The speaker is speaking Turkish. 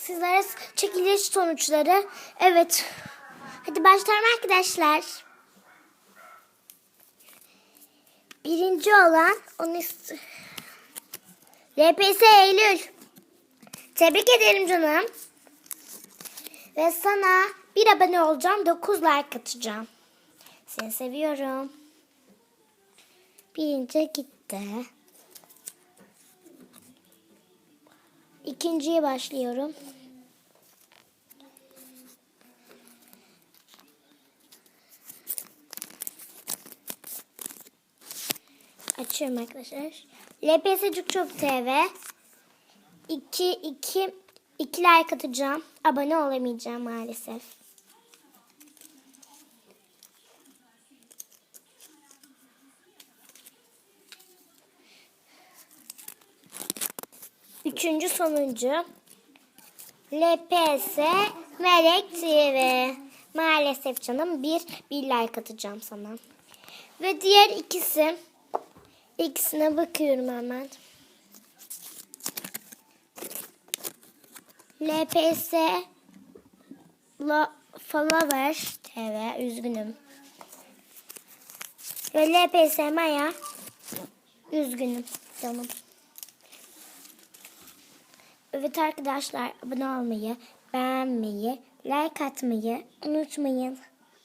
sizlere çekiliş sonuçları. Evet. Hadi başlayalım arkadaşlar. Birinci olan onu LPS Eylül. Tebrik ederim canım. Ve sana bir abone olacağım. 9 like atacağım. Seni seviyorum. Birinci gitti. İkinciye başlıyorum. Açıyorum arkadaşlar. LPS Çok TV 2 2 2 like atacağım. Abone olamayacağım maalesef. Üçüncü sonuncu LPS Melek TV. Maalesef canım bir, bir like atacağım sana. Ve diğer ikisi ikisine bakıyorum hemen. LPS La Flower TV üzgünüm. Ve LPS Maya üzgünüm canım. Evet arkadaşlar abone olmayı, beğenmeyi, like atmayı unutmayın.